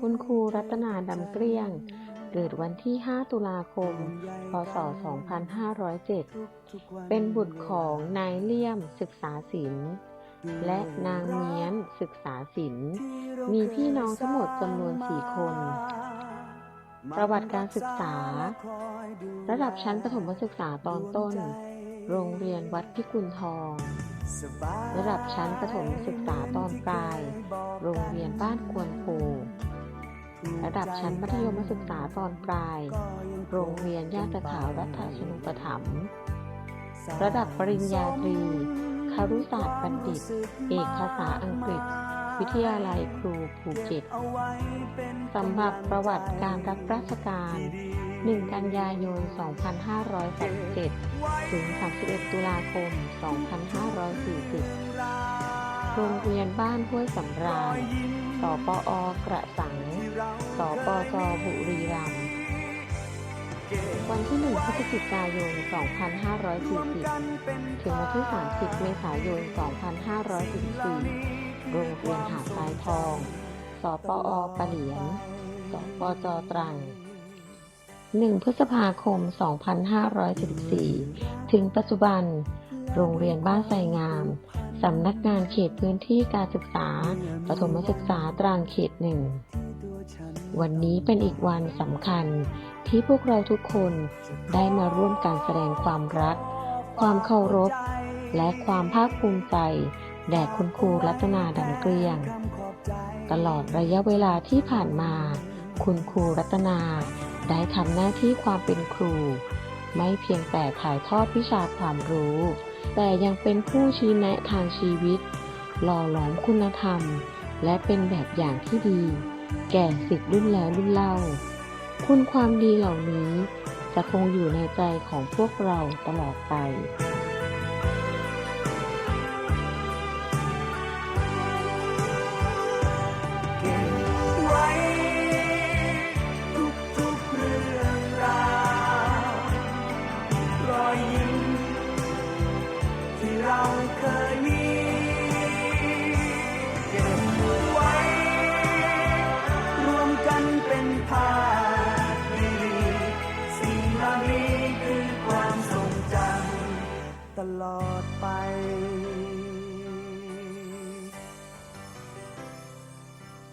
คุณครูรัตนาดำเกลี้ยง เกิดวันที่ 5 ตุลาคม พศ 2507 เป็นบุตรของนายเลี่ยมศึกษาศิลป์และนางเมียนศึกษาศิลป์มีพี่น้องทั้งหมดจำนวน4คน ประวัติการศึกษา ระดับชั้นประถมศึกษาตอนต้น โรงเรียนวัดพิกุลทอง ระดับชั้นประถมศึกษาตอนปลาย โรงเรียนบ้านควน ระดับชั้นมัธยมศึกษาตอนปลาย โรงเรียนญาติขาวรัฐชนุปถัมภ์ระดับปริญญาตรีคารุศาสตร์บัณฑิต เอกภาษาอังกฤษ วิทยาลัยครูภูเก็ตสำหรับประวัติการรับราชการ 1 กันยายน 2537 ถึง 31 ตุลาคม 2540 โรงเรียนบ้านห้วยสำราญสปอกระสัง สปจบุรีรัมย์ วันที่ 1 พฤศจิกายน 2540 ถึงวันที่ 30 เมษายน 2544 โรงเรียนหาดทรายทอง สปอปะเหลียน สปจตรัง 1 พฤษภาคม 2544ถึงปัจจุบัน โรงเรียนบ้านไทรงาม สำนักงานเขตพื้นที่การศึกษาประถมศึกษาตรังเขตหนึ่ง วันนี้เป็นอีกวันสำคัญที่พวกเราทุกคนได้มาร่วมกันแสดงความรัก ความเคารพ และความภาคภูมิใจ แด่คุณครูรัตนาดังเกลียง ตลอดระยะเวลาที่ผ่านมา คุณครูรัตนาได้ทำหน้าที่ความเป็นครู ไม่เพียงแต่ถ่ายทอดวิชาความรู้ แต่ยังเป็นผู้ชี้แนะทางชีวิต หล่อหลอมคุณธรรม และเป็นแบบอย่างที่ดี แก่สิทธิ์รุ่นแล้วรุ่นเล่า คุณความดีเหล่านี้จะคงอยู่ในใจของพวกเราตลอดไป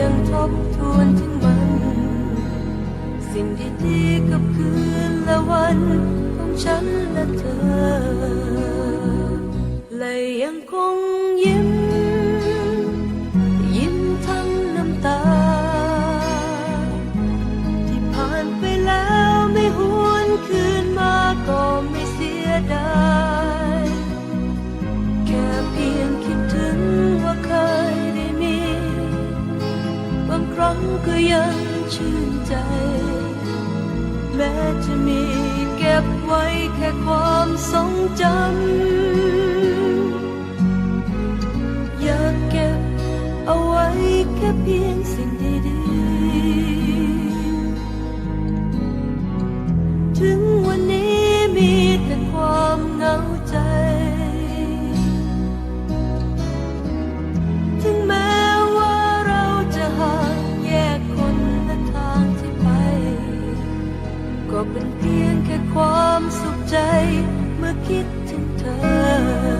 ยังทบทวนถึงมัน สิ่งดีๆกับคืนและวันของฉันและเธอ และยังคงยิ้ม ก็ยังชื่นใจ แม้จะมีเก็บไว้แค่ความทรงจำอยากเก็บเอาไว้แค่เพียงสิ่ง ใจเมื่อคิดถึงเธอ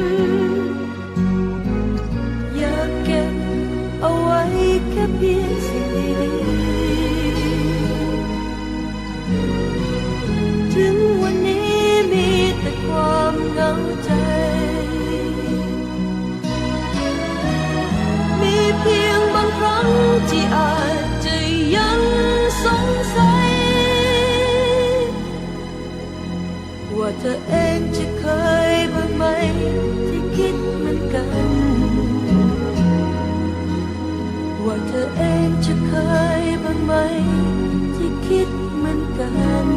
แค่เพียงสิ่งดีๆถึงวันนี้มีแต่ความเหงาใจ มีเพียงบางครั้งที่อาจจะยังสงสัย ว่าเธอเองจะเคย ว่าเธอเองจะเคยบ้างไหม ที่คิดเหมือนกัน